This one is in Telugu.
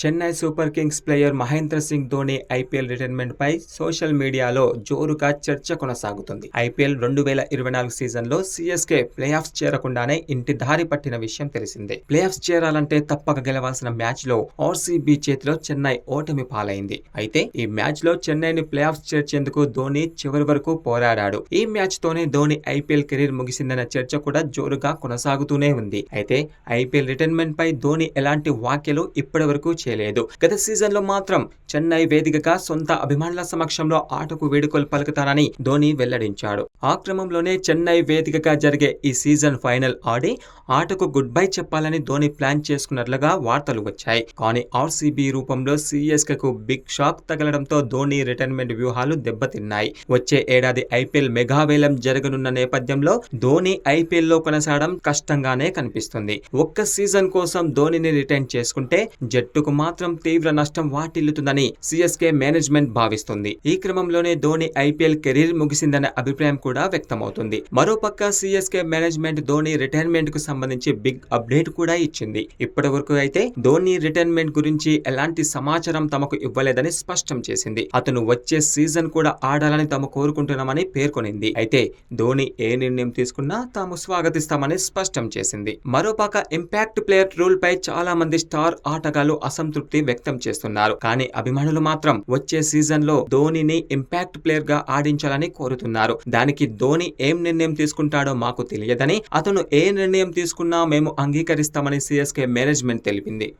Chennai super kings player Mahendra Singh Dhoni IPL retirement పై సోషల్ మీడియాలో జోరుగా చర్చ కొనసాగుతుంది. ఐపీఎల్ రెండు వేల ఇరవై నాలుగు సీజన్లో సిఎస్కే ప్లే ఆఫ్స్ చేరకుండానే ఇంటి దారి పట్టిన విషయం తెలిసిందే. ప్లే ఆఫ్స్ చేరాలంటే తప్పక గెలవాల్సిన మ్యాచ్లో ఆర్సీబీ చేతిలో చెన్నై ఓటమి పాలైంది. అయితే ఈ మ్యాచ్లో చెన్నైని ప్లే ఆఫ్స్ చేర్చేందుకు ధోని చివరి వరకు పోరాడాడు. ఈ మ్యాచ్ తోనే ధోని ఐపీఎల్ కెరీర్ ముగిసిందన్న చర్చ కూడా జోరుగా కొనసాగుతూనే ఉంది. అయితే ఐపీఎల్ రిటైర్మెంట్ పై ధోని ఎలాంటి వ్యాఖ్యలు ఇప్పటి వరకు చేయలేదు. గత సీజన్లో మాత్రం చెన్నై వేదికగా సొంత అభిమానుల సమక్షంలో ఆటకు వేడుకలు పలుకుతానని ధోని వెల్లడించాడు. ఆ క్రమంలోనే చెన్నై వేదికగా జరిగే ఈ సీజన్ ఫైనల్ ఆడి ఆటకు గుడ్ బై చెప్పాలని ధోని ప్లాన్ చేసుకున్నట్లుగా వార్తలు వచ్చాయి. కానీ ఆర్సీబీ రూపంలో సిఎస్కే కు బిగ్ షాక్ తగలడంతో ధోని రిటైర్మెంట్ వ్యూహాలు దెబ్బతిన్నాయి. వచ్చే ఏడాది ఐపీఎల్ మెగావేలం జరగనున్న నేపథ్యంలో ధోని ఐపీఎల్లో కొనసాగడం కష్టంగానే కనిపిస్తుంది. ఒక్క సీజన్ కోసం ధోనిని రిటైన్ చేసుకుంటే జట్టుకు మాత్రం తీవ్ర నష్టం వాటిల్లుతుందని సిఎస్కే మేనేజ్మెంట్ భావిస్తుంది. ఈ క్రమంలోనే ధోని ఐపీఎల్ కెరీర్ ముగిసిందనే అభిప్రాయం కూడా వ్యక్తమవుతుంది. మరోపక్క సిఎస్కే మేనేజ్మెంట్ ధోని రిటైర్మెంట్కు సంబంధించి బిగ్ అప్డేట్ కూడా ఇచ్చింది. ఇప్పటి వరకు అయితే ధోని రిటైర్మెంట్ గురించి ఎలాంటి సమాచారం తమకు ఇవ్వలేదని స్పష్టం చేసింది. అతను వచ్చే సీజన్ కూడా ఆడాలని తాము కోరుకుంటున్నామని పేర్కొనింది. అయితే ధోని ఏ నిర్ణయం తీసుకున్నా తాము స్వాగతిస్తామని స్పష్టం చేసింది. మరోపక్క ఇంపాక్ట్ ప్లేయర్ రూల్ పై చాలా మంది స్టార్ ఆటగాళ్ళు అసంతృప్తి వ్యక్తం చేస్తున్నారు. కానీ అభిమానులు మాత్రం వచ్చే సీజన్లో ధోనిని ఇంపాక్ట్ ప్లేయర్గా ఆడించాలని కోరుతున్నారు. దానికి ధోని ఏం నిర్ణయం తీసుకుంటాడో మాకు తెలియదని అతను ఏ నిర్ణయం తీసుకున్నా మేము అంగీకరిస్తామని సిఎస్కే మేనేజ్మెంట్ తెలిపింది.